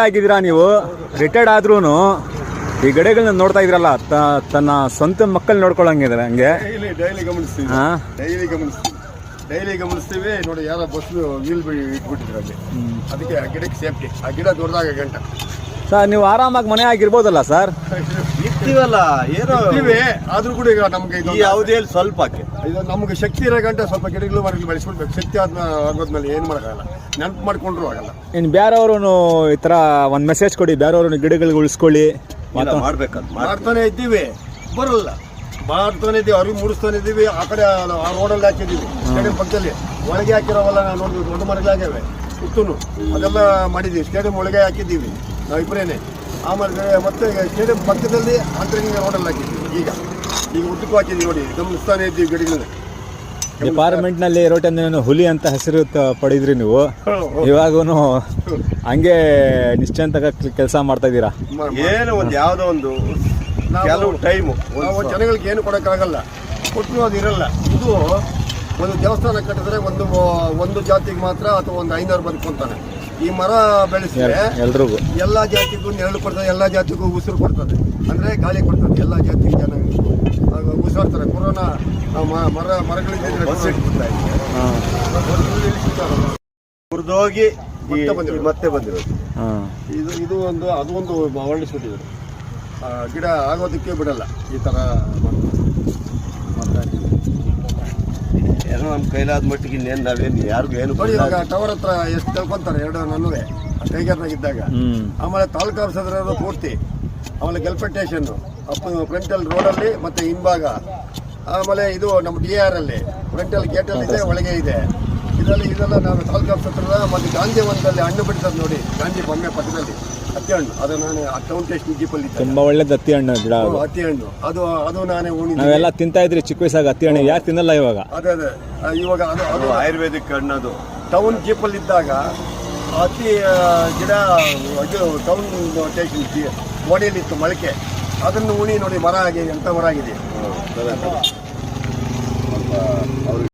ಆಗಿದ್ದೀರಾ ನೀವು? ರಿಟೈರ್ಡ್ ಆದ್ರೂ ಈ ಗಡೆಗಳನ್ನ ನೋಡ್ತಾ ಇದ್ರಲ್ಲ ತ- ತನ್ನ ಸ್ವಂತ ಮಕ್ಕಳು ನೋಡ್ಕೊಳಂಗಿದ್ದಾರೆ ಹಂಗೆ. ಡೈಲಿ ಡೈಲಿ ಗಮನಿಸ್ತೀವಿ. ಹಾ? ಡೈಲಿ ಗಮನಿಸ್ತೀವಿ. ಡೈಲಿ ಗಮನಿಸ್ತೀವಿ ನೋಡಿ ಯಾರೋ ಬಸ್ ವೀಲ್ ಇಟ್ಬಿಟ್ಟಿದ್ರು ಅಲ್ಲಿ. ಅದಕ್ಕೆ ಆ ಗಿಡಕ್ಕೆ ಸೇಫ್ಟಿ. ಆ ಗಿಡ ದೊಡ್ಡದಾಗ ಗಂಟ. ಸರ್ ನೀವು ಆರಾಮಾಗಿ ಮನೆ ಆಗಿರ್ಬೋದಲ್ಲ ಸರ್? ಇರ್ತೀವಲ್ಲ ಏನೋ ಇರ್ತೀವಿ ಆದ್ರೂ ಕೂಡ ಈಗ ನಮ್ಗೆ ಈ ಇದೊಂದು- ಯಾವುದೇ ಸ್ವಲ್ಪಕ್ಕೆ. ಇದು ನಮ್ಗೆ ಶಕ್ತಿ ಇರೋ ಗಂಟೆ ಸ್ವಲ್ಪ ಗಿಡಗಳು ಮರಗಳು ಬೆಳೆಸ್ಬಿಡ್ಬೇಕು. ಶಕ್ತಿ ಆದ್ಮೇಲೆ ಆಗೋದ್ಮೇಲೆ ಏನು ಮಾಡೋಕ್ಕಾಗಲ್ಲ. ನೆನಪು ಮಾಡ್ಕೊಂಡ್ರು ಆಗಲ್ಲ ಇನ್ನು ಬೇರೆಯವ್ರು ಈ ಥರ ಒಂದು ಮೆಸೇಜ್ ಕೊಡಿ ಬೇರೆಯವ್ರನ್ನ ಗಿಡಗಳಿಗೆ ಉಳಿಸ್ಕೊಳ್ಳಿ. ಮಾಡ್ಬೇಕಂತ ಮಾಡ್- ಮಾಡ್ತಾನೆ ಇದ್ದೀವಿ. ಬರಲ್ಲ. ಮಾಡ್ತಾನೆ ಇದ್ದೀವಿ ಅವ್ರಿಗೆ ಮೂಡಿಸ್ತಾನೆ ಇದ್ದೀವಿ. ಆ ಕಡೆ ಆ ರೋಡಲ್ಲಿ ಹಾಕಿದ್ದೀವಿ. ಸ್ಟೇಡಿಯಂ ಪಕ್ಕದಲ್ಲಿ. ಒಳಗೆ ಹಾಕಿರೋವಲ್ಲ ನಾವು ನೋಡಿದ್ವಿ ದೊಡ್ಡ ಮರಗಳಾಗ್ಯಾವೆ ಸುತ್ತೂನು ಅದೆಲ್ಲ ಮಾಡಿದ್ದೀವಿ. ಸ್ಟೇಡಿಯಂ ಒಳಗೆ ಹಾಕಿದ್ದೀವಿ. ನಾವು ಇಬ್ಬರೇನೆ ಆಮೇಲೆ ಮತ್ತೆ ಸ್ಟೇಡಿಯಂ ಪಕ್ಕದಲ್ಲಿ ಅಂತರಿಂಗ್ ರೋಡಲ್ಲಿ ಹಾಕಿದ್ದೀವಿ. ಈಗ. ಈಗ ಉದ್ದಕ್ಕೂ ಹಾಕಿದ್ದೀವಿ ನೋಡಿ. ಗಮನಿಸ್ತಾನೆ ಇದ್ದೀವಿ ಗಿಡಗಳನ್ನ ಡಿಪಾರ್ಟ್ಮೆಂಟ್ನಲ್ಲಿ ನೀನು ಹುಲಿ ಅಂತ ಹೆಸರು ತ- ಪಡೆದ್ರಿ ನೀವು. ಇವಾಗೂ ಹಂಗೆ ನಿಶ್ಚಿಂತ ಕೆಲಸ ಮಾಡ್ತಾ ಇದ್ದೀರಾ? ಏನು ಒಂದು ಯಾವುದೋ ಒಂದು ಕೆಲವು ಟೈಮು. ನಾವು ಜನಗಳಿಗೆ ಏನು ಕೊಡೋಕ್ಕಾಗಲ್ಲ. ಕೊಟ್ಟರು ಅದು ಇರಲ್ಲ. ಇದು ಒಂದು ದೇವಸ್ಥಾನ ಕಟ್ಟಿದ್ರೆ ಒಂದು ಒಂದು ಜಾತಿಗೆ ಮಾತ್ರ ಅಥವಾ ಒಂದು ಐನೂರು ಬದುಕೊಂತಾನೆ ಈ ಮರ ಬೆಳೆಸಿದ್ರೆ ಎಲ್ರಿಗೂ. ಎಲ್ಲ ಜಾತಿಗೂ ನೆರಳು ಕೊಡ್ತದೆ ಎಲ್ಲ ಜಾತಿಗೂ ಉಸಿರು ಕೊಡ್ತದೆ. ಅಂದರೆ ಗಾಳಿ ಕೊಡ್ತದೆ ಎಲ್ಲ ಜಾತಿ ಜನ. ಮ- ಮರ ಮರಗಳಿಗೆ ಮುರಿದೋಗಿ ಮತ್ತೆ ಬಂದಿರೋದು. ಇದು ಇದು ಒಂದು ಅದು ಒಂದು ಹೊರಡಿಸ್ಬಿಟ್ಟಿದ್ದಾರೆ ಆ, ಗಿಡ ಆಗೋದಕ್ಕೆ ಬಿಡಲ್ಲ. ಈ ಥರ. ಏನೋ ನಮ್ಮ ಕೈಲಾದ ಮಟ್ಟಿಗೆ ಇನ್ನೇನು ನಾವೇನು ಯಾರಿಗೂ ಏನು ನೋಡಿ ಇವಾಗ ಟವರ್ ಹತ್ರ ಎಷ್ಟು ತಿಳ್ಕೊಂತಾರೆ ಎರಡು ನನ್ನುವೆ ಟೈಗರ್ನಾಗಿದ್ದಾಗ ಆಮೇಲೆ ತಾಲೂಕು ಆಫೀಸ್ ಪೂರ್ತಿ. ಆಮೇಲೆ ಗೆಲ್ಪೆ ಸ್ಟೇಷನ್ ಫ್ರಂಟಲ್ ರೋಡಲ್ಲಿ ಮತ್ತೆ ಹಿಂಭಾಗ. ಆಮೇಲೆ ಇದು ನಮ್ಮ ಡಿ ಆರ್ ಅಲ್ಲಿ ಫ್ರಂಟಲ್ ಗೇಟಲ್ಲಿ ಇದೆ ಒಳಗೆ ಇದೆ. ಇದರಲ್ಲಿ ಇದೆಲ್ಲ ನಾನು ತಾಲೂಕು ಮತ್ತೆ ಗಾಂಧಿ ವನದಲ್ಲಿ ಹಣ್ಣು ಬಿಡ್ತದೆ ನೋಡಿ ಗಾಂಧಿ ಬೊಮ್ಮೆ ಪಕ್ಕದಲ್ಲಿ. ಹತ್ತಿ ಹಣ್ಣು. ಅದು ನಾನು ಟೌನ್ ಟೇಸ್ಟ್ ಜೀಪಲ್ಲಿ ತುಂಬಾ ತುಂಬ ಒಳ್ಳೇದು ಹತ್ತಿ ಹಣ್ಣು ಗಿಡ ಅದು. ಹತ್ತಿ ಹಣ್ಣು. ಅದು ಅದು ನಾನೇ ಉಣಿದ್ದೆ ನಾವೆಲ್ಲ ತಿಂತಾ ಇದ್ರಿ ಚಿಕ್ಕ ವಯಸ್ಸಾಗ ಹತ್ತಿ ಹಣ್ಣು. ಯಾರು ತಿನ್ನಲ್ಲ ಇವಾಗ? ಅದೇ ಅದೇ. ಇವಾಗ ಅದು ಅದು ಅದು ಹಣ್ಣು ಅದು. ಟೌನ್ ಜೀಪಲ್ಲಿ ಇದ್ದಾಗ ಅತಿ ಆ, ಗಿಡ ಇದು ಟೌನ್ ಸ್ಟೇಷನ್ ಓಡಿಯಲ್ಲಿತ್ತು ಮೊಳಕೆ. ಅದನ್ನು ಉಣಿ ನೋಡಿ ಮರ ಆಗಿದೆ ಎಂಥ ಮರ ಆಗಿದೆ.